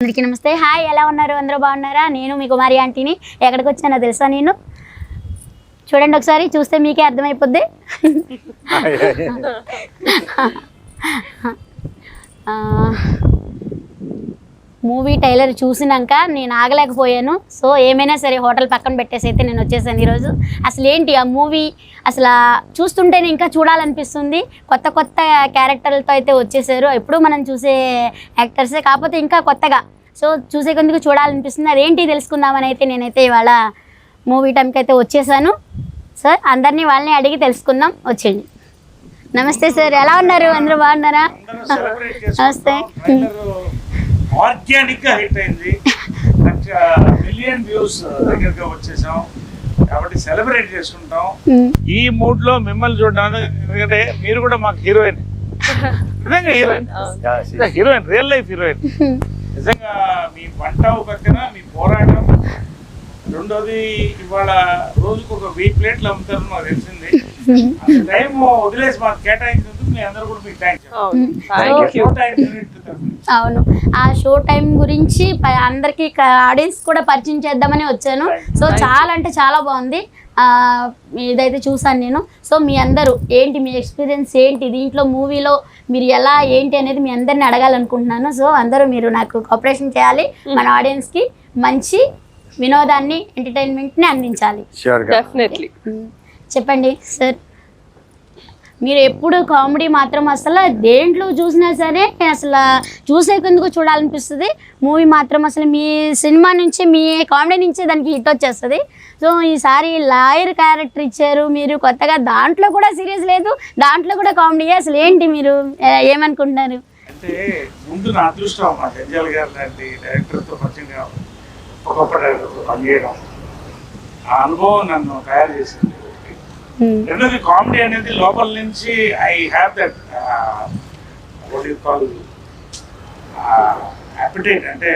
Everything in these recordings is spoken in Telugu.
అందరికీ నమస్తే. హాయ్ ఎలా ఉన్నారు? అందరూ బాగున్నారా? నేను మీ కుమారి ఆంటీని. ఎక్కడికి వచ్చానో తెలుసా నేను? చూడండి ఒకసారి చూస్తే మీకే అర్థమైపోద్ది. మూవీ టైలర్ చూసినాక నేను ఆగలేకపోయాను. సో ఏమైనా సరే హోటల్ పక్కన పెట్టేసి అయితే నేను వచ్చేసాను ఈరోజు. అసలు ఏంటి ఆ మూవీ? అసలు చూస్తుంటేనే ఇంకా చూడాలనిపిస్తుంది. కొత్త కొత్త క్యారెక్టర్లతో అయితే వచ్చేసారు. ఎప్పుడు మనం చూసే యాక్టర్సే కాకపోతే ఇంకా కొత్తగా. సో చూసే కొందుకు చూడాలనిపిస్తుంది. అదేంటి తెలుసుకుందామని అయితే నేనైతే ఇవాళ మూవీ టైంకి అయితే వచ్చేసాను. సార్ అందరినీ వాళ్ళని అడిగి తెలుసుకుందాం. వచ్చేయండి. నమస్తే సార్. ఎలా ఉన్నారు? అందరూ బాగున్నారా? నమస్తే. ఆర్గానిక్గా హిట్ అయింది. మిలియన్ వ్యూస్ దగ్గరగా వచ్చేసాం. కాబట్టి సెలబ్రేట్ చేసుకుంటాం. ఈ మూడ్లో మిమ్మల్ని చూడడానికి ఎందుకంటే మీరు కూడా మాకు హీరోయిన్ నిజంగా heroine heroine real life heroine నిజంగా మీ వంట పక్కన మీ పోరాటం. రెండోది ఇవాళ రోజుకు ఒక వెయ్యి ప్లేట్లు అమ్ముతారు నాకు తెలిసింది. టైం వదిలేసి మాకు కేటాయించినందుకు you. అవును. ఆ షో టైం గురించి అందరికీ ఆడియన్స్ కూడా పరిచయం చేద్దామని వచ్చాను. సో చాలా అంటే చాలా బాగుంది. ఆ, ఇదైతే చూసాను నేను. సో మీ అందరూ ఏంటి మీ ఎక్స్పీరియన్స్ ఏంటి? దీంట్లో మూవీలో మీరు ఎలా ఏంటి అనేది మీ అందరిని అడగాలనుకుంటున్నాను. సో అందరూ మీరు నాకు కోఆపరేషన్ చేయాలి. మన ఆడియన్స్కి మంచి వినోదాన్ని ఎంటర్టైన్మెంట్ని అందించాలి. మ్మ్. చెప్పండి సార్ మీరు ఎప్పుడు కామెడీ మాత్రం అసలు దేంట్లో చూసినా సరే అసలు చూసే కొందుకు చూడాలనిపిస్తుంది. మూవీ మాత్రం అసలు మీ సినిమా నుంచి మీ కామెడీ నుంచి దానికి హిట్ వచ్చేస్తుంది. సో ఈసారి లాయర్ క్యారెక్టర్ ఇచ్చారు మీరు కొత్తగా దాంట్లో కూడా సీరియస్ లేదు దాంట్లో కూడా కామెడీ. అసలు ఏంటి మీరు ఏమనుకుంటున్నారు? అంటే ముందు నా అదృష్టం మా జంజాల్ గారు లాంటి డైరెక్టర్తో పరిచయం కావాలి డైరెక్టర్తో పనిచేయడం. ఆ అనుభవం నన్ను తయారు చేసింది. రెండోది కామెడీ అనేది లోపల నుంచి I have that what you call appetite అంటే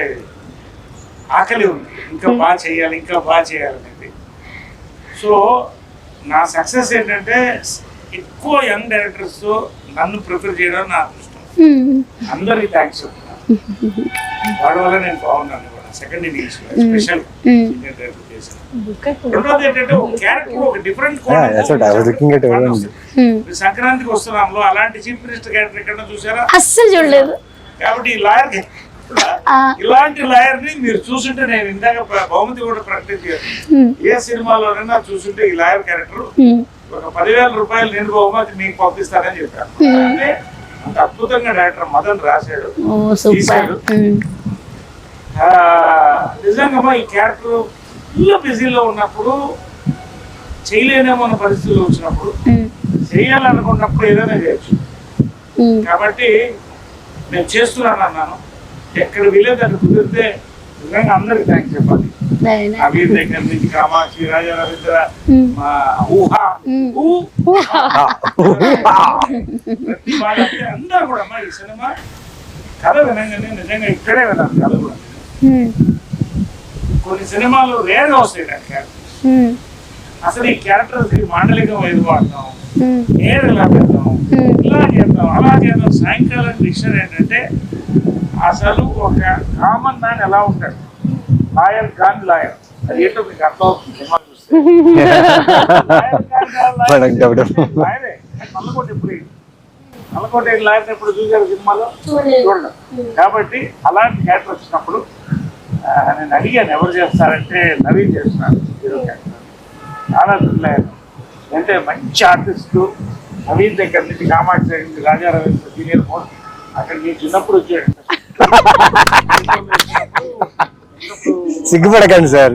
ఆకలి ఉంది. ఇంకా బాగా చేయాలి ఇంకా బాగా చేయాలనేది సో నా సక్సెస్ ఏంటంటే ఎక్కువ యంగ్ డైరెక్టర్స్తో నన్ను ప్రిపేర్ చేయడం నా అదృష్టం. మ్మ్. అందరికి థ్యాంక్స్ చెప్తున్నాను వాడి వల్ల నేను బాగున్నాను. Second innings special. డైరెక్టర్ రెండోది ఏంటంటే ఒక క్యారెక్టర్ ఒక డిఫరెంట్. మ్మ్. సంక్రాంతికి వస్తున్నాంలో అలాంటి చీఫ్ మినిస్టర్ క్యారెక్టర్ ఎక్కడ చూసారా అస్సలు చూడలేదు కాబట్టి ఈ లాయర్. ఇలాంటి లాయర్ని మీరు చూసుంటే నేను ఇందాక బహుమతి కూడా ప్రకటించాను మ్మ్. ఏ సినిమాలోనైనా చూసుంటే ఈ లాయర్ క్యారెక్టర్ మ్మ్. ఒక పదివేల రూపాయలు నేను బహుమతి మీకు పంపిస్తానని చెప్పాను అంటే అంత అద్భుతంగా డైరెక్టర్ మదన్ రాశాడు ఓ సూపర్ తీశాడు. నిజంగా ఈ క్యారెక్టర్ ఫుల్ బిజీలో ఉన్నప్పుడు చేయలేనేమో అన్న పరిస్థితులు వచ్చినప్పుడు. చేయాలనుకున్నప్పుడు ఏదైనా చేయొచ్చు. కాబట్టి నేను చేస్తున్నాను అన్నాను. ఎక్కడ వీలేదు అక్కడ కుదిరితే నిజంగా అందరికి థ్యాంక్స్ చెప్పాలి. వీరి దగ్గర నుంచి కామాక్షి రాజా రవీంద్ర. మా ఊహ. ప్రతి వాళ్ళంటే అందరూ కూడా అమ్మా ఈ సినిమా కథ వినంగానే నిజంగా ఇక్కడే వినాలి కథ కూడా. కొన్ని సినిమాలు రేర్ వస్తాయి క్యారెక్టర్. అసలు ఈ క్యారెక్టర్స్ మాండలికం ఏది వాడతాం. ఏది ఇలా పెడతాం. ఇలా చేద్దాం అలా చేద్దాం. సాయంకాలం డిక్షన్ ఏంటంటే అసలు ఒక కామన్ మ్యాన్ ఎలా ఉంటాడు? Lawyer con lawyer. అది ఏంటో మీకు అర్థం అవుతుంది సినిమా చూస్తే. నల్లకోట ఎప్పుడు నల్లకోట లాయర్ ఎప్పుడు చూసారు సినిమాలో. చూడలేదు. కాబట్టి అలాంటి క్యారెక్టర్ వచ్చినప్పుడు నేను అడిగాను ఎవరు చేస్తారంటే నవీన్ చేస్తున్నారు. హీరో క్యారెక్టర్ చాలా అంటే మంచి ఆర్టిస్టు నవీన్ దగ్గర నుంచి కామాక్షి దగ్గర నుంచి రాజా రవీంద్ర సీనియర్ మోస్ట్. అక్కడ మీ చిన్నప్పుడు వచ్చాడు. సిగ్గుపడకండి సార్.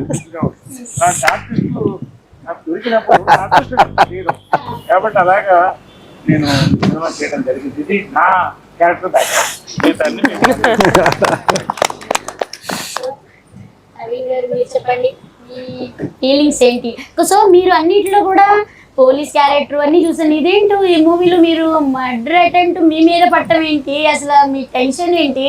కాబట్టి అలాగా నేను సినిమా చేయడం జరిగింది. ఇది నా క్యారెక్టర్ మీరు చెప్పండి. ఫీలింగ్స్ ఏంటి? సో మీరు అన్నిట్లో కూడా పోలీస్ క్యారెక్టర్ అన్ని చూసాను ఇదేంటి ఈ మూవీలో మీరు మర్డర్ అటెంప్ట్ మీ మీద పట్టడం ఏంటి? అసలు మీ టెన్షన్ ఏంటి?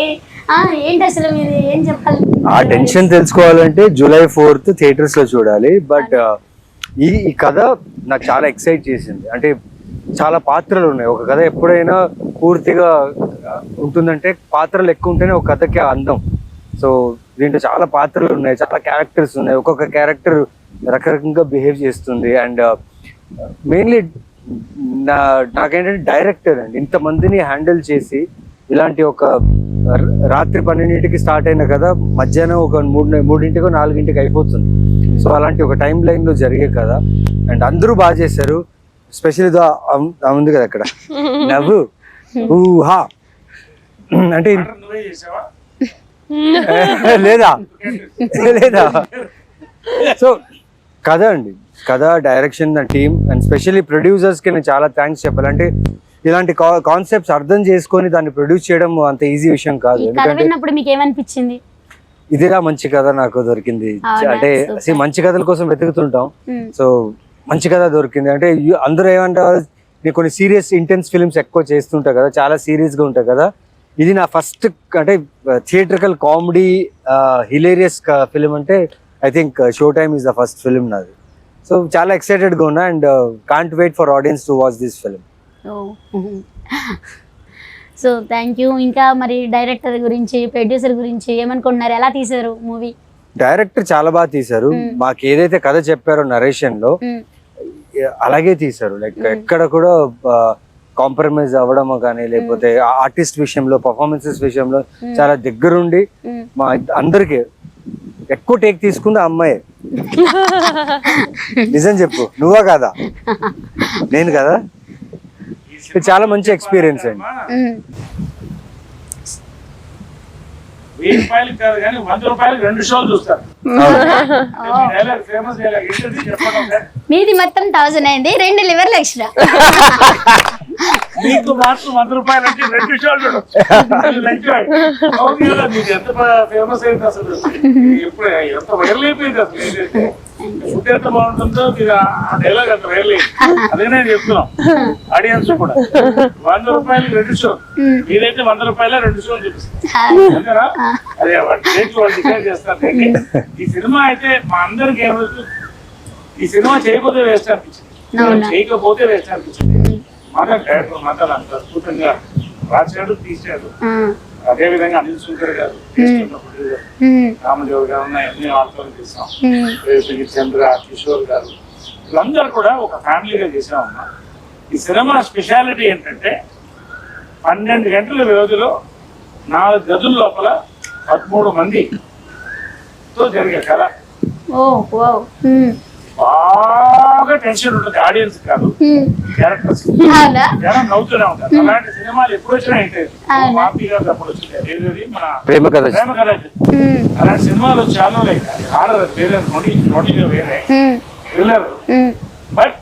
ఆ ఏంటి అసలు మీరు ఏం చెప్పాలి? ఆ టెన్షన్ తెలుసుకోవాలంటే జూలై ఫోర్త్ థియేటర్స్లో చూడాలి. బట్ ఈ ఈ కథ నాకు చాలా ఎక్సైట్ చేసింది. అంటే చాలా పాత్రలు ఉన్నాయి. ఒక కథ ఎప్పుడైనా పూర్తిగా ఉంటుందంటే పాత్రలు ఎక్కువ ఉంటేనే ఒక కథకి అందం. సో దీంట్లో చాలా పాత్రలు ఉన్నాయి చాలా క్యారెక్టర్స్ ఉన్నాయి. ఒక్కొక్క క్యారెక్టర్ రకరకంగా బిహేవ్ చేస్తుంది. అండ్ మెయిన్లీ నా నాకేంటంటే డైరెక్టర్ అండి. ఇంతమందిని హ్యాండిల్ చేసి ఇలాంటి ఒక రాత్రి పన్నెండింటికి స్టార్ట్ అయిన కదా మధ్యాహ్నం ఒక మూడు మూడింటికో నాలుగింటికి అయిపోతుంది. సో అలాంటి ఒక టైం లైన్లో జరిగే కదా. అండ్ అందరూ బాగా చేశారు. స్పెషల్ ఉంది కదా అక్కడ. నవ్వు. ఊహా. అంటే లేదా? లేదా? సో కథ అండి. కథ డైరెక్షన్ టీమ్ అండ్ స్పెషల్లీ ప్రొడ్యూసర్స్కి నేను చాలా థ్యాంక్స్ చెప్పాలి అంటే ఇలాంటి కాన్సెప్ట్స్ అర్థం చేసుకొని దాన్ని ప్రొడ్యూస్ చేయడం అంత ఈజీ విషయం కాదు. ఎందుకంటే మీకు ఏమనిపించింది ఇదిరా మంచి కథ నాకు దొరికింది? అంటే మంచి కథల కోసం వెతుకుతుంటాం. సో మంచి కథ దొరికింది. అంటే అందరూ ఏమంటారు నేను కొన్ని సీరియస్ ఇంటెన్స్ ఫిల్మ్స్ ఎక్కువ చేస్తుంటా కదా చాలా సీరియస్గా ఉంటాయి కదా ఇది నా ఫస్ట్ అంటే థియేట్రికల్ కామెడీ హిలేరియస్ ఫిలిం అంటే I think show time is the first film నాది. సో చాలా ఎక్సైటెడ్గా ఉన్నా and can't wait for audience to watch this film so thank you ఇంకా మరి డైరెక్టర్ గురించి ప్రొడ్యూసర్ గురించి ఏమనుకుంటున్నారు? ఎలా తీశారు మూవీ డైరెక్టర్ చాలా బాగా తీశారు. మాకు ఏదైతే కథ చెప్పారో నరేషన్లో అలాగే తీశారు. లైక్ ఎక్కడ కూడా కాంప్రమైజ్ అవ్వడం కానీ లేకపోతే ఆర్టిస్ట్ విషయంలో పర్ఫార్మెన్సెస్ విషయంలో చాలా దగ్గరుండి మా అందరికి ఎక్కువ టేక్ తీసుకుంది ఆ అమ్మాయి. నిజం చెప్పు నువ్వా కాదా? నేను కదా? చాలా మంచి ఎక్స్పీరియన్స్ అండి. వెయ్యి రూపాయలకి కాదు కానీ వంద రూపాయలకి రెండు షోలు చూస్తారు. ఫేమస్ మీది మొత్తం థౌసండ్ అయింది రెండు లివర్లు ఎక్స్ట్రా మీకు మాత్రం వంద రూపాయలు అంటే రెండు షోలు చూడొచ్చు ఎంత ఫేమస్ అయింది అసలు. ఎప్పుడు ఎంత వైరల్ అయిపోయింది అసలు. ఎంత బాగుంటుందో మీరు ఆ డైలాగ్ అంత అదే నేను చెప్తున్నాం. ఆడియన్స్ కూడా. వంద రూపాయలు రెండు షో మీరైతే వంద రూపాయల రెండు షోలు చూపిస్తారు అంతేనా? అదే వాళ్ళు డిసైడ్ చేస్తారు. ఈ సినిమా అయితే మా అందరికి ఈ సినిమా చేయకపోతే వేస్ట్ అనిపించింది? చేయకపోతే వేస్ట్ అనిపించింది. మన డైరెక్టర్ మాత్రం అంత అద్భుతంగా రాశాడు తీశాడు. అదే విధంగా అనిల్ శంకర్ గారు రామదేవ్ గారు వార్తలు తీసాం రేపు చంద్ర కిషోర్ గారు. వీళ్ళందరూ కూడా ఒక ఫ్యామిలీగా చేసామమ్మా ఈ సినిమా స్పెషాలిటీ ఏంటంటే పన్నెండు గంటల వ్యవధిలో నాలుగు గదుల లోపల పదమూడు మంది తో జరిగే ఓ బాగా టెన్షన్ ఉంటుంది. ఆడియన్స్ కాదు. క్యారెక్టర్స్ జనం నవ్వుతూనే ఉంటారు. అలాంటి సినిమాలు ఎప్పుడు వచ్చినా అవునా? మాపి గారు అప్పుడు వచ్చింది. మన ప్రేమ కథ. ప్రేమ కథ అలాంటి సినిమాలు చాలా లైక్ హారర్ వేరే నోటి నోటిగా వేరే. థ్రిల్లర్ బట్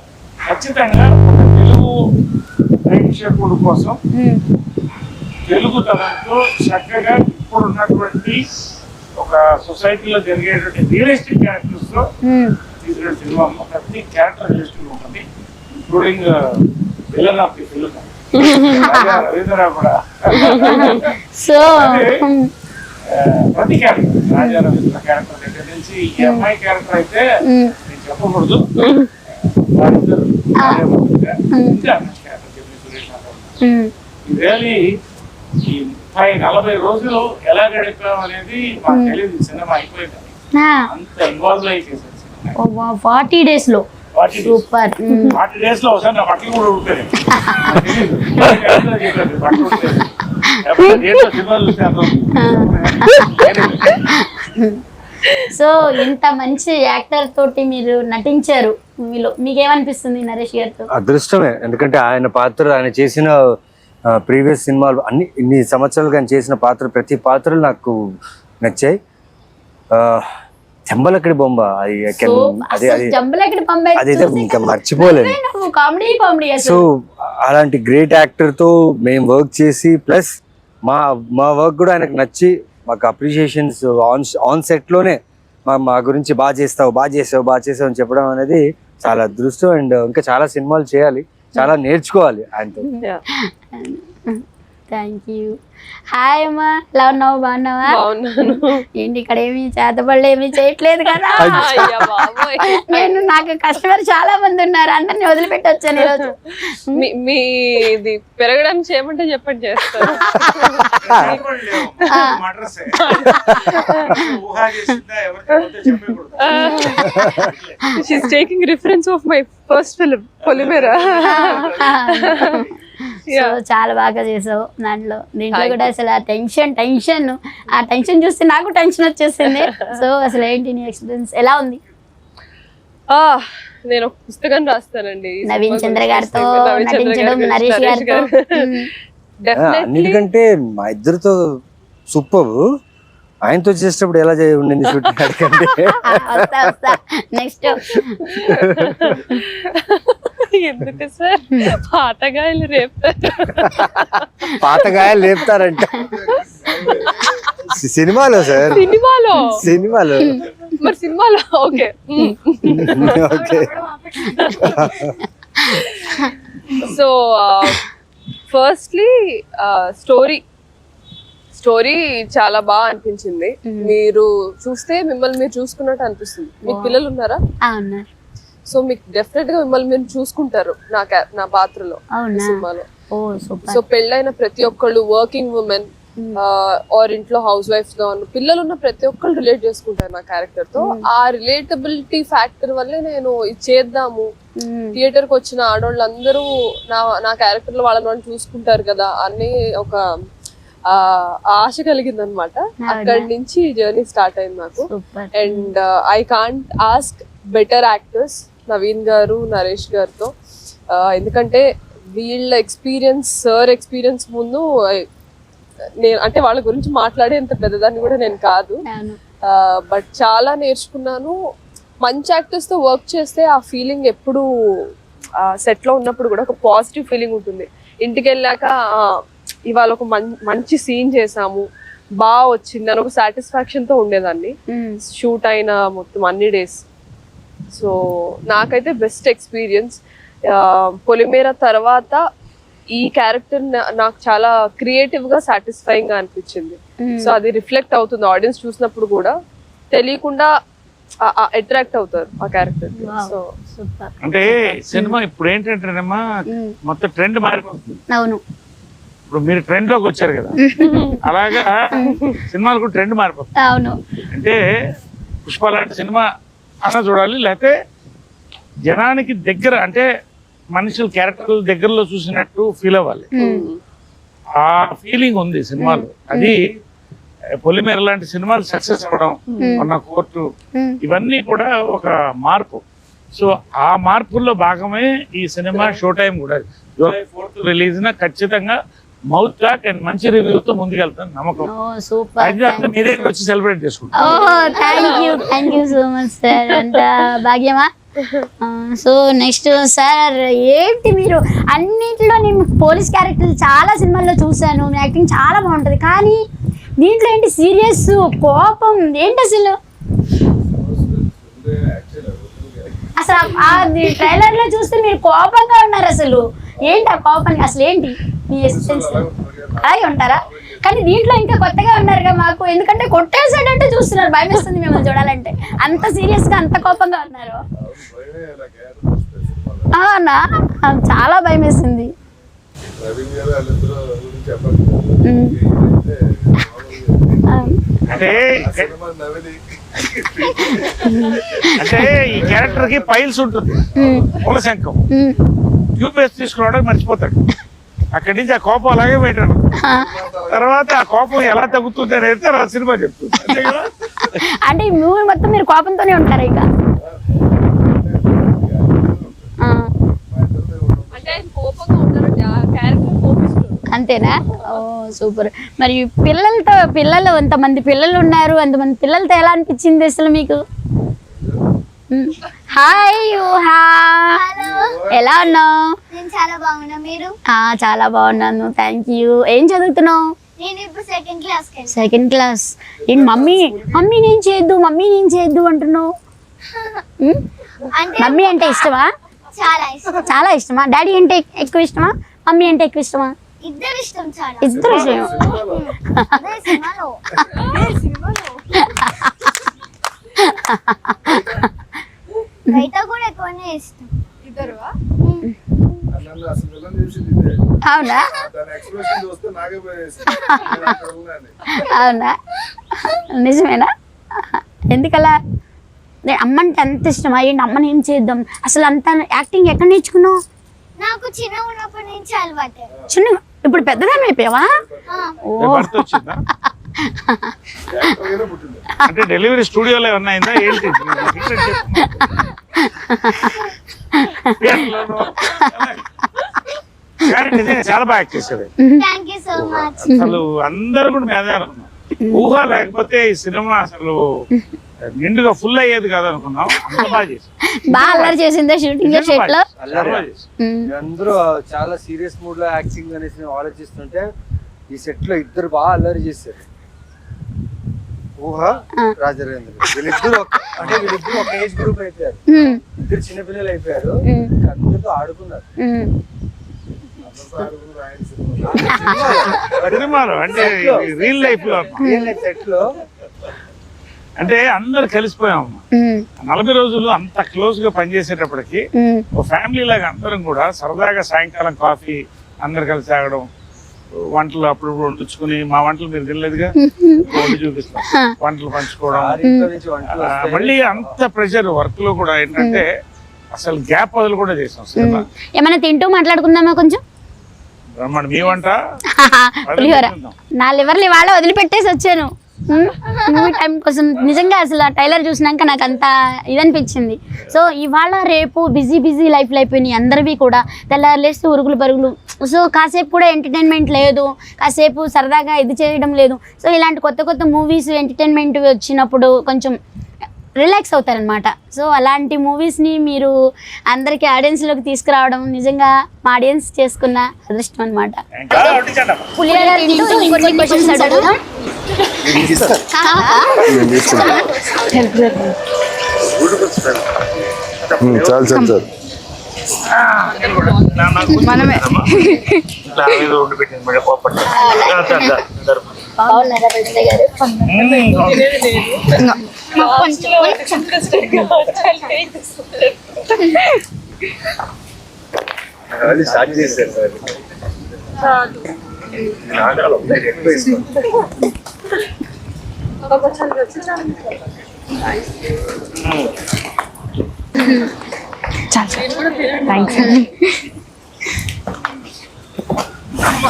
ఖచ్చితంగా తెలుగు ప్రేక్షకుడు కోసం తెలుగు తరంతో చక్కగా ఇప్పుడు ఉన్నటువంటి ఒక సొసైటీలో జరిగేటువంటి రియలిస్టిక్ క్యారెక్టర్స్తో తీసిన సినిమా. ప్రతి క్యారెక్టర్ రియలిస్టిక్ ఉంటుంది including villain of the film Ravindra కూడా. సో ప్రతి క్యారెక్టర్ రాజా రవీంద్ర క్యారెక్టర్ దగ్గర నుంచి ఈ అమ్మాయి క్యారెక్టర్ అయితే నేను చెప్పకూడదు. ఈ ముప్పై నలభై రోజులు ఎలా గడిపాం అనేది మాకు తెలియదు. సినిమా అయిపోయింది అంత ఇన్వాల్వ్ అయి చేశారు. సినిమా ఫార్టీ డేస్లో. సూపర్. ఫార్టీ డేస్లో ఒకసారి నా బట్టలు కూడా. సో ఇంత మంచి యాక్టర్ తోటి మీరు నటించారు. మూవీలో మీకేమనిపిస్తుంది నరేష్ గారితో? అదృష్టమే. ఎందుకంటే ఆయన పాత్ర ఆయన చేసిన ప్రీవియస్ సినిమాలు అన్ని ఇన్ని సంవత్సరాలుగా ఆయన చేసిన పాత్ర ప్రతి పాత్రలు నాకు నచ్చాయి. ఆ, చెంబలక్కడి బొమ్మ అది I can- సో అది జంబలెక్కడి అదైతే ఇంకా కామెడీ కామెడీ సో అలాంటి గ్రేట్ యాక్టర్తో మేము వర్క్ చేసి ప్లస్ మా మా వర్క్ కూడా ఆయనకు నచ్చి మాకు అప్రిషియేషన్స్ ఆన్ ఆన్ సెట్లోనే మా మా గురించి బాగా చేస్తావు బాగా చేసావు బాగా చేసావు అని చెప్పడం అనేది చాలా అదృష్టం. అండ్ ఇంకా చాలా సినిమాలు చేయాలి చాలా నేర్చుకోవాలి ఆయనతో. థ్యాంక్ యూ హాయ్ అమ్మా. ఎలా ఉన్నావు బాగున్నావా? బాగున్నాను. ఏంటి ఇక్కడ ఏమి చేతబడులు ఏమి చేయట్లేదు కదా? అయ్యా బాబోయ్. నేను నాకు కస్టమర్ చాలా మంది ఉన్నారు. అందరిని వదిలిపెట్టి వచ్చాను ఈరోజు. మీ మీది పెరగడానికి చేయమంటే చెప్పండి చేస్తాను. She's taking reference of my first film Polimera so చాలా బాగా చేసావు దాంట్లో. దీంట్లో కూడా అసలు ఆ టెన్షన్ టెన్షన్ ఆ టెన్షన్ చూస్తే నాకు టెన్షన్ వచ్చేసింది. సో అసలు ఏంటి నీ ఎక్స్పీరియన్స్ ఎలా ఉంది? నేను ఒక పుస్తకం రాస్తానండి. నవీన్ చంద్ర గారితో నవీన్ చంద్ర నటించడం నరేష్ గారితో. అన్నిటికంటే మా ఇద్దరితో సూపర్. ఆయనతో చేసేటప్పుడు ఎలా షూటింగ్ అడగండి. వస్తా నెక్స్ట్ ఎందుకు సార్? పాతగాయలు రేపుతారు. పాతగాయలు లేపుతారంట సినిమాలో సార్. సినిమాలో? సినిమాలో. మరి సినిమాలో? Okay. Okay. So firstly story. Story చాలా బాగా అనిపించింది. మీరు చూస్తే మిమ్మల్ని మీరు చూసుకున్నట్టు అనిపిస్తుంది. మీకు పిల్లలు ఉన్నారా. సో మీకు డెఫినెట్గా మిమ్మల్ని మీరు చూసుకుంటారు నా నా పాత్రలో సినిమాలో. సో పెళ్ళైన ప్రతి ఒక్కళ్ళు వర్కింగ్ ఉమెన్ ఆర్ ఇంట్లో హౌస్ వైఫ్స్గా ఉన్న పిల్లలు ఉన్న ప్రతి ఒక్కళ్ళు రిలేట్ చేసుకుంటారు నా క్యారెక్టర్తో. ఆ రిలేటబిలిటీ ఫ్యాక్టర్ వల్లే నేను ఇది చేద్దాము. థియేటర్కి వచ్చిన ఆడవాళ్ళందరూ నా నా క్యారెక్టర్లో వాళ్ళని వాళ్ళు చూసుకుంటారు కదా అని ఒక ఆశ కలిగింది అనమాట అక్కడి నుంచి జర్నీ స్టార్ట్ అయింది నాకు. And I can't ask better actors Naveen గారు నరేష్ గారితో. ఎందుకంటే వీళ్ళ ఎక్స్పీరియన్స్ సార్ ఎక్స్పీరియన్స్ ముందు నేను అంటే వాళ్ళ గురించి మాట్లాడేంత పెద్దదాన్ని కూడా నేను కాదు. బట్ చాలా నేర్చుకున్నాను. మంచి యాక్టర్స్తో వర్క్ చేస్తే ఆ ఫీలింగ్ ఎప్పుడు సెట్లో ఉన్నప్పుడు కూడా ఒక పాజిటివ్ ఫీలింగ్ ఉంటుంది. ఇంటికి వెళ్ళాక ఇవాళ ఒక మంచి సీన్ చేసాము బాగా వచ్చింది అని ఒక సాటిస్ఫాక్షన్తో ఉండేదాన్ని. షూట్ అయిన మొత్తం అన్ని డేస్. సో నాకైతే బెస్ట్ ఎక్స్పీరియన్స్ పొలిమేర తర్వాత ఈ క్యారెక్టర్ నాకు చాలా క్రియేటివ్గా సాటిస్ఫైయింగ్గా అనిపించింది. మ్మ్. సో అది రిఫ్లెక్ట్ అవుతుంది ఆడియన్స్ చూసినప్పుడు కూడా. తెలియకుండా అట్రాక్ట్ అవుతారు ఆ క్యారెక్టర్. సో అంటే సినిమా ఇప్పుడు ఏంటంటేనమ్మా మ్మ్. మొత్తం ట్రెండ్ మారిపోతుంది. అవును. ఇప్పుడు మీరు ట్రెండ్లోకి వచ్చారు కదా. అలాగా సినిమాలు కూడా ట్రెండ్ మారిపోతుంది. అవును. అంటే పుష్ప లాంటి సినిమా అన్న చూడాలి. లేకపోతే జనానికి దగ్గర అంటే మనుషుల క్యారెక్టర్ల దగ్గరలో చూసినట్టు ఫీల్ అవ్వాలి. ఆ ఫీలింగ్ ఉంది సినిమాలో. అది పొలిమేర లాంటి సినిమాలు సక్సెస్ అవ్వడం ఉన్న కోర్టు. ఇవన్నీ కూడా ఒక మార్పు. సో ఆ మార్పుల్లో భాగమే ఈ సినిమా షో టైం కూడా. జూలై ఫోర్త్ రిలీజ్ న ఖచ్చితంగా మౌత్ టాక్ అండ్ మంచి రివ్యూతో ముందుకెళ్తాను నమ్మకం. సూపర్ మీ వచ్చి సెలబ్రేట్ చేసుకుంటాం. సో మచ్ సార్ అంత భాగ్యమా? సో నెక్స్ట్ సార్ ఏంటి మీరు? అన్నింటిలో నేను పోలీస్ క్యారెక్టర్ చాలా సినిమాల్లో చూశాను మీ యాక్టింగ్ చాలా బాగుంటుంది. కానీ దీంట్లో ఏంటి సీరియస్ కోపం? ఏంటి అసలు? అసలు ఆ- ఆ ట్రైలర్లో చూస్తే మీరు కోపంగా ఉన్నారు అసలు. ఏంటి ఆ కోపానికి? అసలు ఏంటి? మీ అలాగే ఉంటారా? కానీ దీంట్లో ఇంకా కొత్తగా ఉన్నారుగా మాకు. ఎందుకంటే కొట్టేసాడంటే చూస్తున్నారు. భయం వేస్తుంది మిమ్మల్ని చూడాలంటే. అంత సీరియస్గా అంత కోపంగా ఉన్నారు. అవునా? చాలా భయం వేసింది. అంటే ఈ క్యారెక్టర్కి పైల్స్ ఉంటుంది మూల శంఖం. ట్యూబ్ వేసి తీసుకురావడానికి మర్చిపోతాడు. అక్కడి నుంచి ఆ కోపం అలాగే పెట్టాడు తర్వాత ఆ కోపం ఎలా తగ్గుతుంది అనేది తర్వాత సినిమా చెప్తుంది. అంతే కదా? అంటే ఈ మూవీ మొత్తం మీరు కోపంతోనే ఉంటారు ఇక? ఆ, ఆ అంతేనా? ఓ సూపర్. మరి పిల్లలతో పిల్లలు ఎంతమంది పిల్లలు ఉన్నారు? ఎంతమంది పిల్లలతో ఎలా అనిపించింది అసలు మీకు. హాయ్ ఊహా ఎలా ఉన్నావు? నేను చాలా బాగున్నా. మీరు? ఆ, చాలా బాగున్నాను. థ్యాంక్ యూ ఏం చదువుతున్నావు? నేను ఇప్పుడు సెకండ్ క్లాస్ సెకండ్ క్లాస్ ఏంటి మమ్మీ మమ్మీ నేను చేయొద్దు మమ్మీ నేను చేయొద్దు అంటున్నావు. మమ్మీ అంటే ఇష్టమా? చాలా ఇష్టం. చాలా ఇష్టమా? డాడీ అంటే ఎక్కువ ఇష్టమా? మమ్మీ అంటే ఎక్కువ ఇష్టమా? ఇద్దరు ఇష్టం చాలా. ఇద్దరు బయట కూడా ఎక్కువనే ఇష్టం. ఇద్దరు అవునా? నేను అవునా? నిజమేనా? ఎందుకలా? నే- అమ్మ అంటే అంత ఇష్టం అయ్యండి అమ్మని ఏం చేద్దాం? అసలు అంత యాక్టింగ్ ఎక్కడ నేర్చుకున్నావు? నాకు చిన్న ఉన్నప్పటి నుంచి అలవాటే. చిన్న ఇప్పుడు పెద్దదాన్ని అయిపోయావా? ఆ, ఓ. అంటే డెలివరీ స్టూడియోలో ఏమన్నా అయిందా? ఏంటి? చెప్పు. థియేటర్లోనూ. కానీ నిజంగా చాలా బాగా యాక్ట్ అసలు అందరూ కూడా అనుకున్నాం ఊహ లేకపోతే ఈ సినిమా అసలు నిండుగా ఫుల్ అయ్యేది కాదు అనుకున్నాం బాగా చేసి బాగా అల్లరి చేసిందా షూటింగ్లో. అందరూ చాలా సీరియస్ మూడ్లో యాక్టింగ్ అనేసి ఆలోచిస్తుంటే ఈ సెట్లో ఇద్దరు బాగా అల్లరి చేశారు. ఊహ. రాజరేంద్ర. వీళ్ళిద్దరు ఒక- అంటే వీళ్ళిద్దరు ఒక ఏజ్ గ్రూప్ అయిపోయారు. ఇద్దరు చిన్నపిల్లలు అయిపోయారు. అందరితో ఆడుకున్నారు ఉమ్. అందరితో ఆడుకుని ఆయన సినిమా సినిమాలో అంటే రియల్ లైఫ్లో. రియల్ లైఫ్ సెట్లో. అంటే అందరు కలిసిపోయాం. నలభై రోజులు అంత క్లోజ్గా పనిచేసేటప్పటికి. ఒక ఫ్యామిలీ లాగా అందరం కూడా సరదాగా సాయంకాలం కాఫీ అందరు కలిసి తాగడం వంటలు అప్పుడప్పుడు వండించుకుని మా వంటలు మీరు తినలేదుగా? వండి చూపిస్తాం. వంటలు పంచుకోవడం. మళ్ళీ అంత ప్రెషర్ వర్క్లో కూడా ఏంటంటే అసలు గ్యాప్ వదిలి కూడా చేసాం సినిమా. ఏమైనా తింటూ మాట్లాడుకుందామా కొంచెం? మీ వంట పులిహోర. నా లివర్లు ఇవాళ వదిలిపెట్టేసి వచ్చాను. మూవీ టైం కోసం నిజంగా అసలు ఆ టైలర్ చూసినాక నాకు అంత ఇదనిపించింది. సో ఇవాళ రేపు బిజీ బిజీ లైఫ్లో అయిపోయినాయి. అందరివి కూడా తెల్లారులేస్తే ఉరుగులు పరుగులు. సో కాసేపు కూడా ఎంటర్టైన్మెంట్ లేదు. కాసేపు సరదాగా ఇది చేయడం లేదు. సో ఇలాంటి కొత్త కొత్త మూవీస్ ఎంటర్టైన్మెంట్ వచ్చినప్పుడు కొంచెం రిలాక్స్ అవుతారనమాట సో అలాంటి మూవీస్ని మీరు అందరికీ ఆడియన్స్లోకి తీసుకురావడం నిజంగా మా ఆడియన్స్ చేసుకున్న అదృష్టం అనమాట చాలు చాలు చాలు. నా- నాకు కొంచెం పెట్టింది మళ్ళీ కోపడ్డా. స్టార్ట్ చేశారు సార్ నాగాలు ఒకటి ఎక్కువ వేసుకోండి.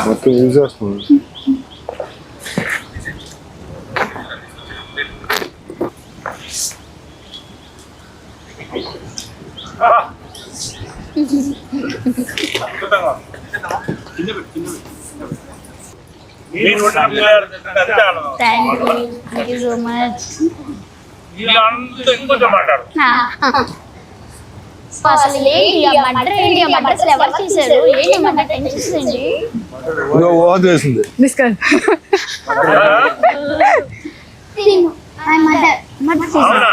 మొత్తం యూజ్ చేస్తుంది అద్భుతంగా ఉంది. కింద పెట్టు, కింద పెట్టు, కింద పెట్టు. మీరు వండిన పులిహోర తింటుంటే అంతే ఆనందం. Thank you thank you so much ఇలా అంతా ఇంకొంచెం మాట్లాడు అసలు ఏంటి ఆ మటర్ ఏంటి ఆ మటర్ అసలు ఎవరు చేశారు ఏంటి మటర్ టెన్షన్ ఏంటి? ఓది వేసింది మై మదర్ అవునా?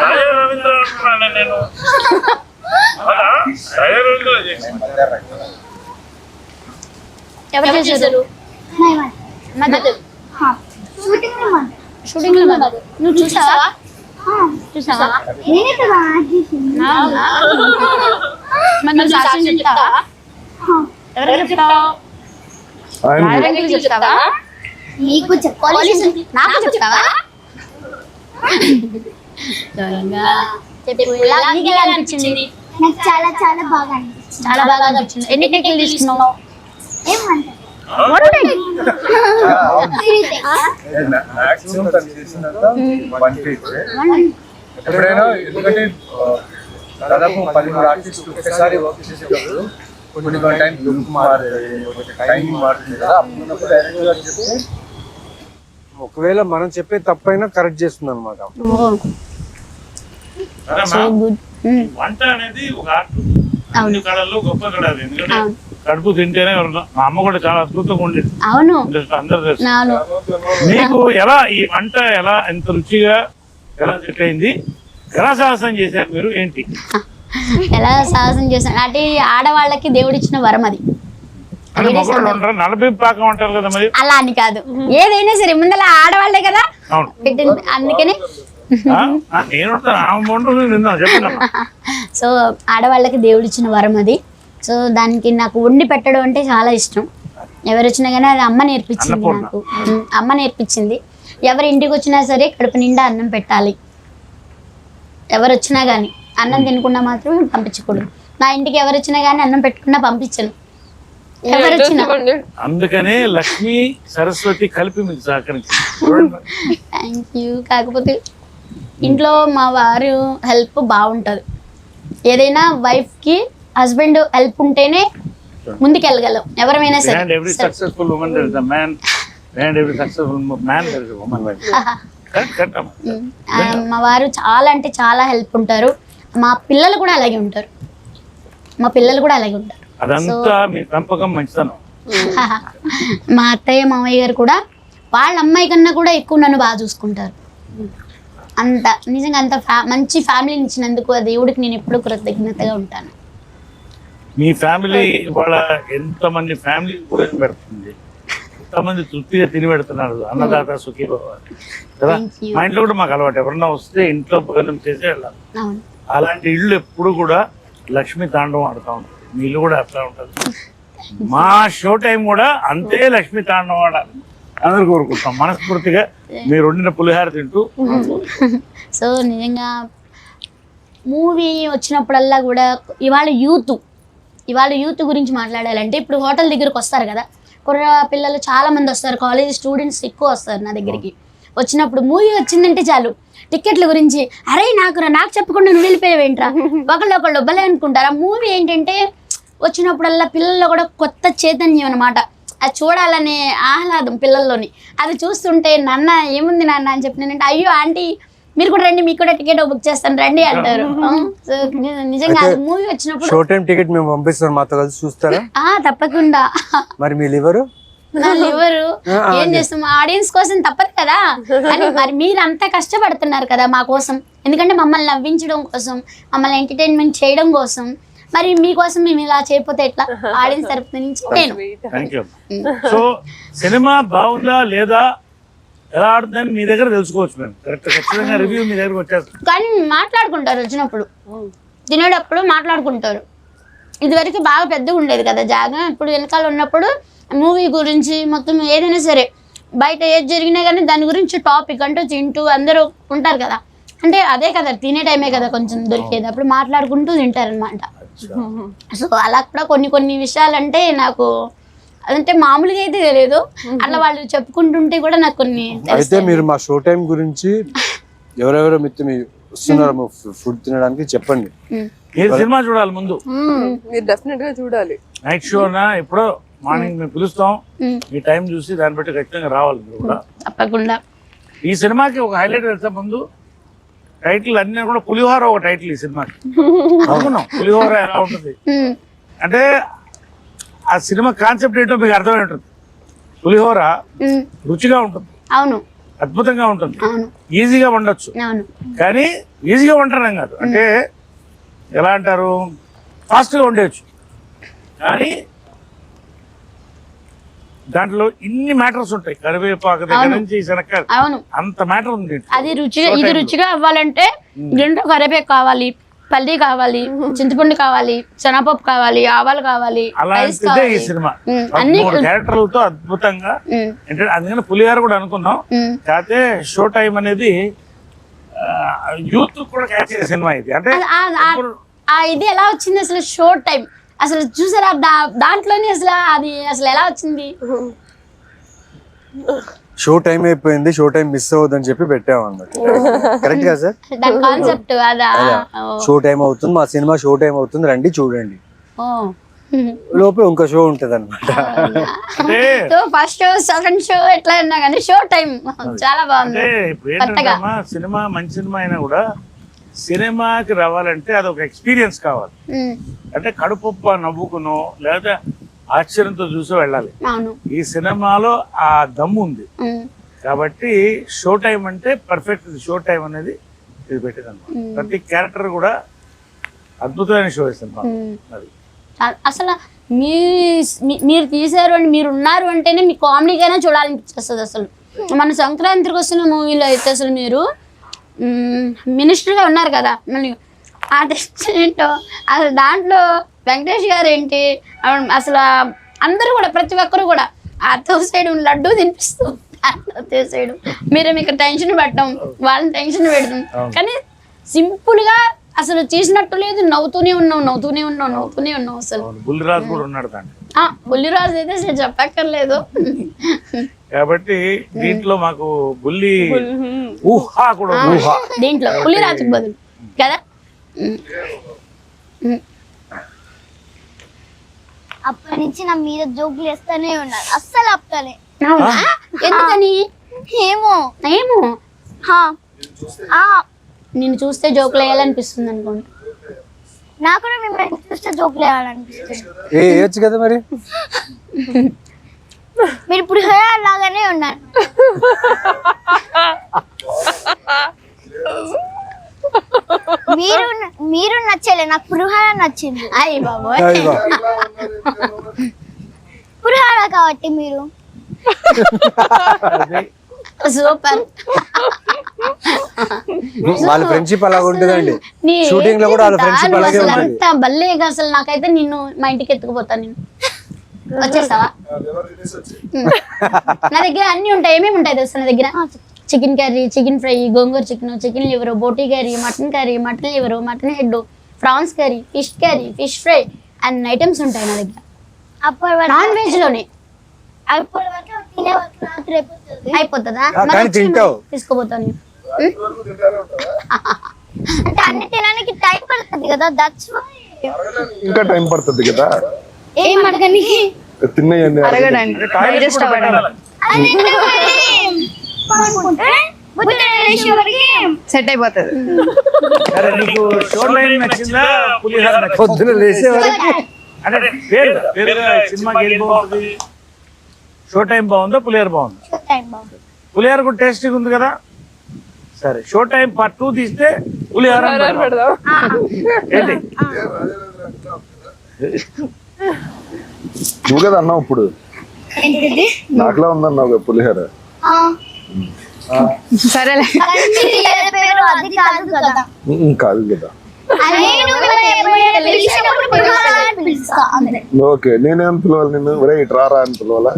రాజా రవీంద్ర అంటున్నాను నేను. ఎవరు చేశారు? మదర్. షూటింగ్లో మదర్. నువ్వు చూసావా? చూసావా? చెప్తావా? నీకు నాకు చెప్తావా? అనిపించింది? నాకు చాలా బాగా అనిపించింది. చాలా బాగా అనిపించింది. ఎన్ని టెక్లు తీసుకున్నావు ఏమంటారు ఎప్పుడైనా ఎందుకంటే దాదాపు పదిహేను ఆర్టిస్ట్ ఒకసారి వర్క్ చేసేటప్పుడు కొన్ని కొన్ని టైం లుక్ మారుతుంది టైమింగ్ మారుతుంది కదా. అప్పుడు చెప్తే ఒకవేళ మనం చెప్పే తప్పైనా కరెక్ట్ చేస్తుంది అనమాట వంట అనేది ఒక ఆర్ట్ అన్ని కళల్లో గొప్ప కళ అది. ఎందుకంటే కడుపు తింటేనే మా అమ్మ కూడా చాలా అద్భుతంగా ఉండేది అవును. అందరూ తెలుసు మీకు ఎలా ఈ వంట ఎలా ఎంత రుచిగా ఎలా సెట్ అయింది? ఎలా సాహసం చేశారు మీరు? ఏంటి? ఎలా సాహసం చేశాను అంటే ఆడవాళ్ళకి దేవుడిచ్చిన వరం అది. అలా అని కాదు. ఏదైనా సరే ముందర ఆడవాళ్ళే కదా. అందుకని. సో ఆడవాళ్ళకి దేవుడు ఇచ్చిన వరం అది. సో దానికి నాకు వండి పెట్టడం అంటే చాలా ఇష్టం. ఎవరు వచ్చినా కానీ అది అమ్మ నేర్పించింది. నాకు. అమ్మ నేర్పించింది. ఎవరి ఇంటికి వచ్చినా సరే కడుపు నిండా అన్నం పెట్టాలి. ఎవరు వచ్చినా కానీ అన్నం తినకుండా మాత్రం పంపించకూడదు. నా ఇంటికి ఎవరు వచ్చినా కానీ అన్నం పెట్టకుండా పంపించను. ఎవరు వచ్చినా. అందుకనే లక్ష్మి సరస్వతి కలిపి మీకు. Thank you. కాకపోతే ఇంట్లో మా వారు హెల్ప్ బాగుంటుంది. ఏదైనా వైఫ్కి హస్బెండ్ హెల్ప్ ఉంటేనే ముందుకు వెళ్ళగలం ఎవరమైనా సరే. మా వారు చాలా అంటే చాలా హెల్ప్ ఉంటారు. మా పిల్లలు కూడా అలాగే ఉంటారు. మా పిల్లలు కూడా అలాగే ఉంటారు. అదంతా మీ పెంపకం మంచితనం. మా అత్తయ్య మామయ్య గారు కూడా వాళ్ళ అమ్మాయి కన్నా కూడా ఎక్కువ నన్ను బాగా చూసుకుంటారు. అంత నిజంగా అంత ఫ్యా మంచి ఫ్యామిలీని ఇచ్చినందుకు దేవుడికి నేను ఎప్పుడూ కృతజ్ఞతగా ఉంటాను. మీ ఫ్యామిలీ వాళ్ళ ఎంతమంది ఫ్యామిలీ భోజనం పెడుతుంది ఎంతమంది తృప్తిగా తిని పెడుతున్నారు అన్నదాత సుఖీ. కదా. మా ఇంట్లో కూడా మాకు అలవాటు. ఎవరన్నా వస్తే ఇంట్లో భోజనం చేసి వెళ్ళాలి. అలాంటి ఇల్లు ఎప్పుడు కూడా లక్ష్మీ తాండవం ఆడుతూ ఉంటుంది మీ ఇల్లు కూడా అట్లా ఉంటుంది. మా షో టైం కూడా అంతే లక్ష్మీ తాండవం ఆడాలి. అందరు కోరుకుంటాం. మనస్ఫూర్తిగా మీరు వండిన పులిహార తింటూ సో నిజంగా మూవీ వచ్చినప్పుడల్లా కూడా ఇవాళ యూత్ ఇవాళ యూత్ గురించి మాట్లాడాలంటే ఇప్పుడు హోటల్ దగ్గరకు వస్తారు కదా. కుర్ర పిల్లలు చాలా మంది వస్తారు. కాలేజ్ స్టూడెంట్స్ ఎక్కువ వస్తారు నా దగ్గరికి. వచ్చినప్పుడు మూవీ వచ్చిందంటే చాలు. టికెట్ల గురించి అరే నాకు నాకు చెప్పకుండా నువ్వు వెళ్ళిపోయావేంట్రా? ఒకళ్ళు ఒకళ్ళు భలే అనుకుంటారు. ఆ మూవీ ఏంటంటే వచ్చినప్పుడల్లా పిల్లల్లో కూడా కొత్త చైతన్యం అనమాట అది చూడాలనే ఆహ్లాదం పిల్లల్లోని. అది చూస్తుంటే నాన్న ఏముంది నాన్న? అని చెప్పి నేనంటే అయ్యో ఆంటీ మీరు కూడా రండి మీకు కూడా టికెట్ బుక్ చేస్తాను రండి అంటారు. సో నిజంగా మూవీ వచ్చినప్పుడు షో టైం టికెట్ మేము పంపిస్తాం మాతో కలిసి చూస్తారా? ఆ తప్పకుండా. మరి మీ లివరు నా లివరు ఏం చేస్తాం? ఆడియన్స్ కోసం తప్పదు కదా. అని మరి మీరు అంత కష్టపడుతున్నారు కదా మా కోసం. ఎందుకంటే మమ్మల్ని నవ్వించడం కోసం మమ్మల్ని ఎంటర్టైన్మెంట్ చేయడం కోసం. మరి మీకోసం మేము ఇలా చేయకపోతే ఎట్లా? ఆడియన్స్ తరపు నుంచి నేను. సో సినిమా బాగుందా లేదా ఎలా ఆడుతుందని మీ దగ్గర తెలుసుకోవచ్చు మేము. కరెక్ట్ ఖచ్చితంగా రివ్యూ మీ దగ్గరకు వచ్చేస్తాం కానీ మాట్లాడుకుంటారు వచ్చినప్పుడు. తినేటప్పుడు మాట్లాడుకుంటారు. ఇదివరకు బాగా పెద్దగా ఉండేది కదా జాగా. ఇప్పుడు వెనకాల ఉన్నప్పుడు మూవీ గురించి మొత్తం ఏదైనా సరే బయట ఏది జరిగినా కానీ దాని గురించి టాపిక్ అంటూ తింటూ అందరూ ఉంటారు కదా. అంటే అదే కదా తినే టైమే కదా కొంచెం దొరికేది. అప్పుడు మాట్లాడుకుంటూ తింటారనమాట సో అలా కూడా కొన్ని కొన్ని విషయాలు అంటే నాకు అదంటే మామూలుగా అయితే తెలియదు. అట్లా వాళ్ళు చెప్పుకుంటుంటే కూడా నాకు కొన్ని అయితే. మీరు మా షో టైం గురించి ఎవరెవరో మిత్రం వస్తున్నారో ఫుడ్ తినడానికి చెప్పండి. మీరు సినిమా చూడాలి ముందు. మీరు డెఫినెట్గా చూడాలి. నైట్ షోనా ఎప్పుడో మార్నింగ్ మేము పిలుస్తాం. మీ టైం చూసి దాన్ని బట్టి ఖచ్చితంగా రావాలి మీరు కూడా. తప్పకుండా. ఈ సినిమాకి ఒక హైలైట్ వెళ్తే ముందు? టైటిల్ అన్ని కూడా పులిహోర ఒక టైటిల్ ఈ సినిమాకి. అనుకున్నాం. పులిహోర ఎలా ఉంటుంది. అంటే ఆ సినిమా కాన్సెప్ట్ ఏంటో మీకు అర్థమై ఉంటుంది. పులిహోర. రుచిగా ఉంటుంది. అవును. అద్భుతంగా ఉంటుంది. అవును. ఈజీగా వండొచ్చు. కానీ ఈజీగా వండడం కాదు. అంటే ఎలా అంటారు? ఫాస్ట్గా వండేయచ్చు. కానీ దాంట్లో ఇన్ని మ్యాటర్స్ ఉంటాయి. కరివేపాకు దగ్గర. నుంచి శనక్కాయ అంత మ్యాటర్ ఉంది. అది రుచిగా ఇది రుచిగా అవ్వాలంటే దీంట్లో కరివేపాకు కావాలి. పల్లి కావాలి చింతపండు కావాలి శనగపప్పు కావాలి ఆవాలు కావాలి రైస్ సినిమా. అన్ని క్యారెక్టర్లతో అద్భుతంగా అందుకని పులిహార కూడా అనుకున్నాం. కాకపోతే షో టైం అనేది యూత్ కూడా క్యాచ్ చేసే సినిమా ఇది. అంటే ఇది ఎలా వచ్చింది అసలు షో టైం? అసలు చూసారా దా- దాంట్లోనే అసలు అది అసలు ఎలా వచ్చింది? షో టైం అయిపోయింది షో టైం మిస్ అవ్వద్దని చెప్పి పెట్టాం అన్నమాట. కరెక్ట్ కదా సార్? కాన్సెప్ట్ అదా. షో టైం అవుతుంది మా సినిమా షో టైం అవుతుంది రండి చూడండి. ఓ. లోపల ఇంకో షో ఉంటది అనమాట ఫస్ట్ షో సెకండ్ షో ఎట్లా ఉన్నా కానీ షో టైం. చాలా బాగుంది. సినిమా మంచి సినిమా అయినా కూడా సినిమాకి రావాలంటే అది ఒక ఎక్స్పీరియన్స్ కావాలి. అంటే కడుపొప్ప నవ్వుకునో లేదా ఆశ్చర్యంతో చూసో వెళ్ళాలి. ఈ సినిమాలో ఆ దమ్ము ఉంది. కాబట్టి షో టైం అంటే పర్ఫెక్ట్ షో టైం అనేది ఇది పెట్టేది అనమాట ప్రతి క్యారెక్టర్ కూడా అద్భుతమైన షో సినిమా. అది. అసలు మీ మీరు తీశారు అని మీరు ఉన్నారు అంటేనే మీ కామెడీగానే చూడాలనిపించేస్తుంది అసలు. మన సంక్రాంతికి వస్తున్న మూవీలో అయితే అసలు మీరు మినిస్టర్గా ఉన్నారు కదా. మళ్ళీ ఆ టెస్ట్ ఏంటో అసలు దాంట్లో వెంకటేష్ గారు ఏంటి అసలు అందరూ కూడా ప్రతి ఒక్కరు కూడా ఆ తోసేయడం లడ్డు తినిపిస్తూ తోసేయడం మీరు మీకు టెన్షన్ పెట్టడం వాళ్ళని టెన్షన్ పెడతాం. కానీ సింపుల్గా అసలు చేసినట్టు లేదు. నవ్వుతూనే ఉన్నాం నవ్వుతూనే ఉన్నాం నవ్వుతూనే ఉన్నాం అసలు. బుల్లిరాజు కూడా ఉన్నాడు బుల్లిరాజు అయితే అసలు చెప్పక్కర్లేదు. కాబట్టి దీంట్లో మాకు బుల్లి ఊహా కూడా దీంట్లో పులిరాజుకి బదులు. కదా? నుంచి నా మీద జోకులు వేస్తూనే ఉన్నారు అస్సలు ఆపుతలే. అవునా? ఎందుకని? ఏమో. ఏమో? హా. ఆ, నిన్ను చూస్తే జోకులు వేయాలనిపిస్తుంది అనుకోండి నాకు కూడా మిమ్మల్ని చూస్తే జోకులు వేయాలనిపిస్తుంది. ఏ వేయచ్చు కదా మరి? మీరు ఇప్పుడు లాగానే ఉన్నారు. మీరు మీరు నచ్చలే నాకు పురుహార నచ్చింది. అయ్యి బాబోయ్. అయ్యో. పురుహార కాబట్టి మీరు. సూపర్. వాళ్ళ ఫ్రెండ్షిప్ అలాగ ఉంటుందండి. నీ షూటింగ్లో కూడా వాళ్ళ ఏంటి ఫ్రెండ్షిప్ దారుణం అలాగే అసలు ఉంటుంది. అంత భలేగా అసలు నాకైతే నిన్ను మా ఇంటికి ఎత్తుకుపోతాను నేను. వచ్చేస్తావా? ఎవరు తినేసి వచ్చి నా దగ్గర అన్ని ఉంటాయి ఏమేమి ఉంటాయి తెలుసా నా దగ్గర? చికెన్ కర్రీ చికెన్ ఫ్రై గోంగూర చికెన్ చికెన్ లివర్ బోటీ curry mutton curry mutton liver mutton head prawns curry fish curry fish fry అన్ని ఐటమ్స్ ఉంటాయి నా దగ్గర. అప్పటి నాన్ వెజ్లోనే అప్పటి వరకు తినే వరకు రాత్రి అయిపోతుంది. తీసుకుపోతాను. అంటే అన్ని తినడానికి టైం పడుతుంది కదా దట్స్ ఇంకా టైం పడుతుంది కదా. ఏం అడగని పెట్టాలి. సెట్ అయిపోతుంది. సరే నీకు షో లైన్ నచ్చిందా? పులిహార నచ్చిందా? పొద్దున లేసే వరకు అంటే పేరు సినిమాకి ఏది బాగుంటుంది. షో టైం బాగుందా పులిహార బాగుందా? టైం బాగుంది. పులిహార కూడా టేస్టీగా ఉంది కదా? సరే షో టైం పార్ట్ టూ తీస్తే పులిహార ఏంటి? నువ్వు కదా అన్నావు ఇప్పుడు. నాకులా ఉందన్నావు పులిహోర. సరేలే. కాదు కదా. ఓకే నేనేం పిలవాలి నిన్ను? ఒరే ఇటు రారా అని పిలవాలా?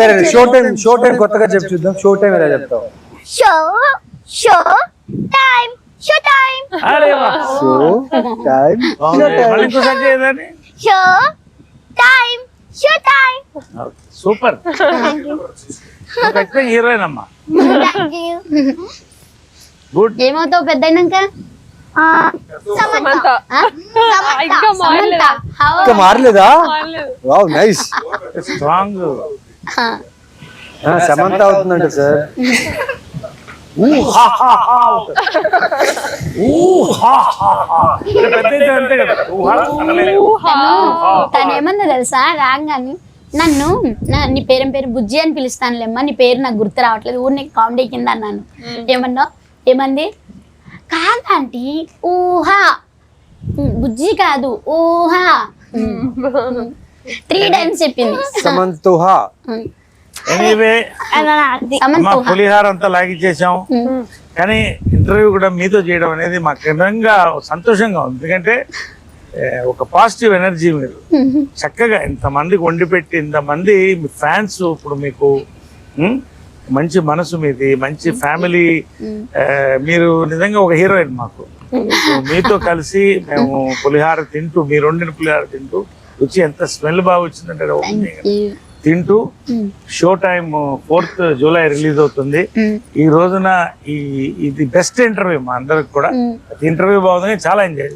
సరే షో టైం షో టైం కొత్తగా చెప్పు చూద్దాం. షో టైం ఎలా చెప్తావు? Show show time show time అరే వా. Show time. మళ్ళీ ఇంకోసారి చేయదని show time show time super ఖచ్చితంగా హీరోయిన్ అమ్మా. గుడ్ ఏమవుతావు పెద్ద అయినాక? ఇంకా మారలేదు. వావ్ నైస్ స్ట్రాంగ్ ఆ. సమంత అవుతుందంట సార్. పెద్ద అయితే అంతే కదా ఊహా. అనలేదు. తను ఏమన్నా తెలుసా? రాగాని నన్ను నా నీ పేరేం పేరు? బుజ్జి అని పిలుస్తానులేమ్మా. నీ పేరు నాకు గుర్తు రావట్లేదు. ఊరిని కామెడీ కింద అన్నాను. ఏమన్నా? ఏమంది? కాదంటీ ఊహా. బుజ్జి కాదు. ఊహా. త్రీ టైమ్స్ చెప్పింది. సమంతుహా. ఎనీవే మా. పులిహార అంతా లాగిచ్చేసాం. కానీ ఇంటర్వ్యూ కూడా మీతో చేయడం అనేది మాకు నిజంగా సంతోషంగా ఉంది. ఎందుకంటే ఒక పాజిటివ్ ఎనర్జీ మీరు. చక్కగా ఇంతమందికి వండి పెట్టి ఇంతమంది మీ ఫ్యాన్స్ ఇప్పుడు మీకు మంచి మనసు మీది మంచి ఫ్యామిలీ మీరు నిజంగా ఒక హీరోయిన్ మాకు. మీతో కలిసి మేము పులిహార తింటూ మీరు వండిన పులిహార తింటూ రుచి ఎంత స్మెల్ బాగా వచ్చిందంటే తింటూ ఉమ్, show time fourth July release అవుతుంది. ఉమ్, ఈ రోజున ఈ ఇది బెస్ట్ ఇంటర్వ్యూ మా అందరికి కూడా. ఉమ్. ఇంటర్వ్యూ బాగుందని చాలా ఎంజాయ్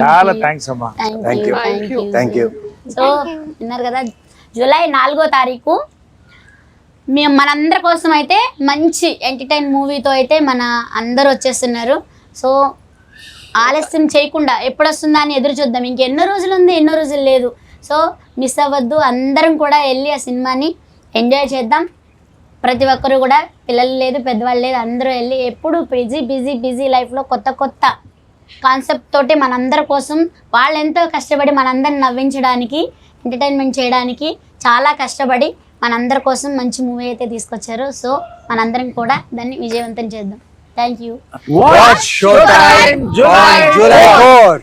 చాలా. థ్యాంక్స్ అమ్మా. Thank you. Thank you so విన్నారు కదా జూలై నాలుగో తారీఖు మేము మనందరి కోసం అయితే మంచి ఎంటర్టైన్ మూవీతో అయితే మన అందరూ వచ్చేస్తున్నారు. సో ఆలస్యం చేయకుండా ఎప్పుడు వస్తుందా అని ఎదురు చూద్దాం. ఇంకెన్నో రోజులు ఉంది ఎన్నో రోజులు లేదు. సో మిస్ అవ్వద్దు అందరం కూడా వెళ్ళి ఆ సినిమాని ఎంజాయ్ చేద్దాం. ప్రతి ఒక్కరు కూడా పిల్లలు లేదు పెద్దవాళ్ళు లేదు అందరూ వెళ్ళి ఎప్పుడు బిజీ బిజీ బిజీ లైఫ్లో కొత్త కొత్త కాన్సెప్ట్ తోటి మనందరి కోసం వాళ్ళు ఎంతో కష్టపడి మనందరిని నవ్వించడానికి ఎంటర్టైన్మెంట్ చేయడానికి చాలా కష్టపడి మనందరి కోసం మంచి మూవీ అయితే తీసుకొచ్చారు. సో మనందరం కూడా దాన్ని విజయవంతం చేద్దాం. Thank you.